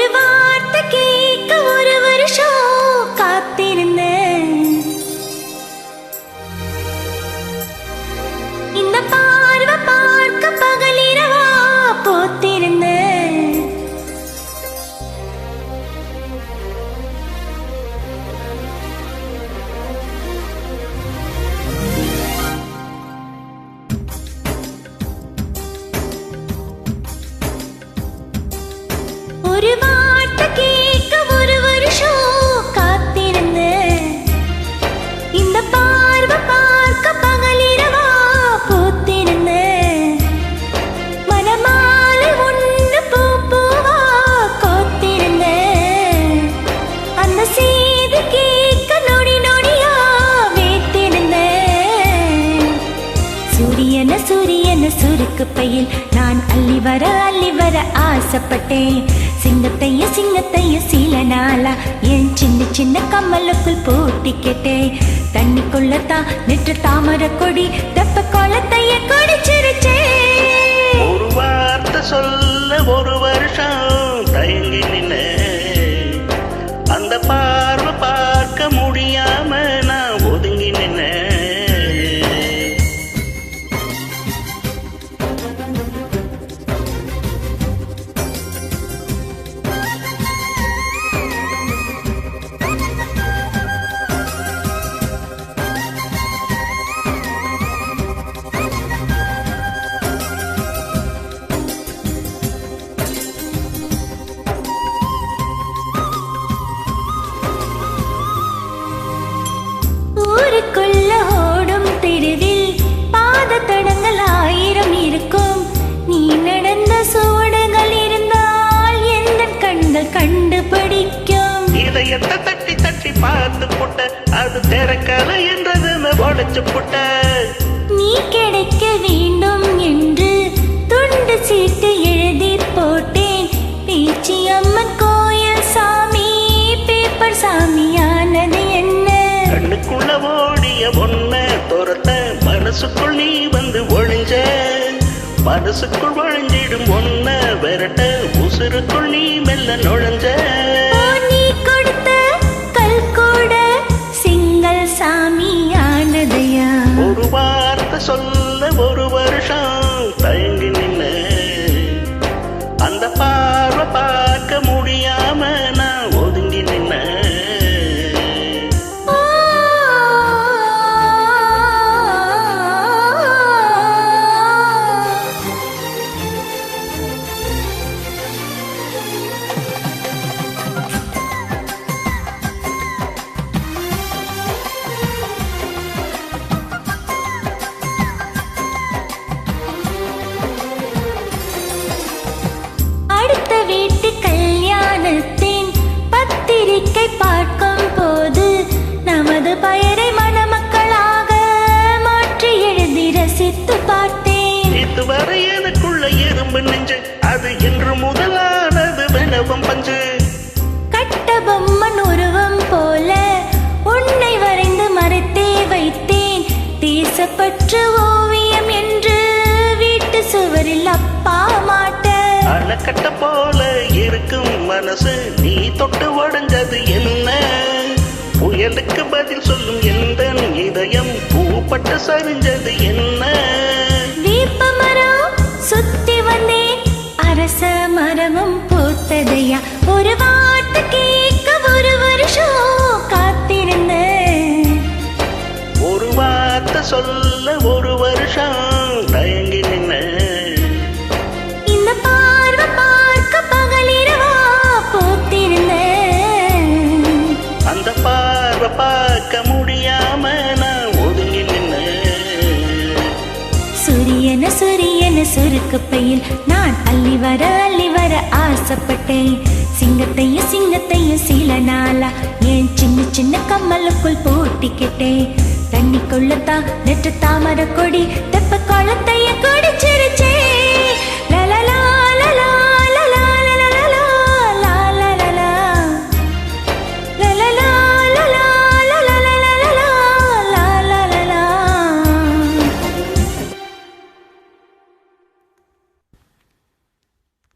ஒரு சுருக்கு பையில் நான் அள்ளி வர அள்ளி வர ஆசைப்பட்டேன். சிங்கத்தைய சிங்கத்தைய சீல நாளா என் சின்ன சின்ன கம்மலுக்குள் போட்டி கேட்டேன். தண்ணிக்குள்ளத்தான் நெற்று தாமர கொடி தப்ப கொளத்தைய கொடி சிரிச்சே ஒரு வார்த்தை சொல்ல ஒரு சுவடுகள் இருந்தால் எந்த கண்கள் கண்டுபிடிக்கும்? இதயத்தை தட்டி தட்டி பார்த்து புட்ட அது திறக்கல என்றது உடைச்சு புட்ட. நீ கிடைக்க வேண்டும் என்று துண்டு சீட்டு எழுதி போட்டேன். பேச்சி அம்மன் கோயில் சாமி பேப்பர் சாமியானது என்ன? கண்ணுக்குள்ள ஓடிய ஒன்ன துரத்த மனசுக்குள் நீ வந்து ஒளிஞ்ச மனசுக்குள் ஒழிஞ்சிடும் ஒன்ன விரட்ட உசுருக்குள் நீ மெல்ல நுழைஞ்ச. ஓ, நீ கொடுத்த கல் கூட சிங்கள் சாமியானதையா? ஒரு வார்த்தை சொல்ல ஒரு வருஷம் தயங்கி நின்ன அந்த பார்வை பார்க்க முடியாம நான் ரசித்து பார்த்தேன். இதுவரை எனக்குள்ள எறும்பு நெஞ்சு அது என்று முதலானது வினவம் பஞ்சு. கட்ட பொம்மன் உருவம் போல உன்னை வரைந்து மறைத்தே வைத்தேன். தேசப்பற்று ஓவியம் என்று வீட்டு சுவரில் அப்பா மாட்ட. அணைக்கட்ட போல இருக்கும் மனசு நீ தொட்டு உடைஞ்சது என்ன? புயலுக்கு பதில் சொல்லும் எந்த பூப்பட்டு சரிஞ்சது என்ன? வேப்ப சுத்தி வந்தேன் அரச மரமும் பூத்ததையா? ஒரு வாட்டுக்கே சூரியன நான் அள்ளி வர அள்ளி வர ஆசைப்பட்டேன். சிங்கத்தையும் சிங்கத்தையும் சில நாளா ஏன் சின்ன சின்ன கம்மலுக்குள் பூட்டிக்கிட்டேன். தண்ணிக்குள்ளத்தான் நெற்று தாமர கொடி தெப்ப குளத்தைய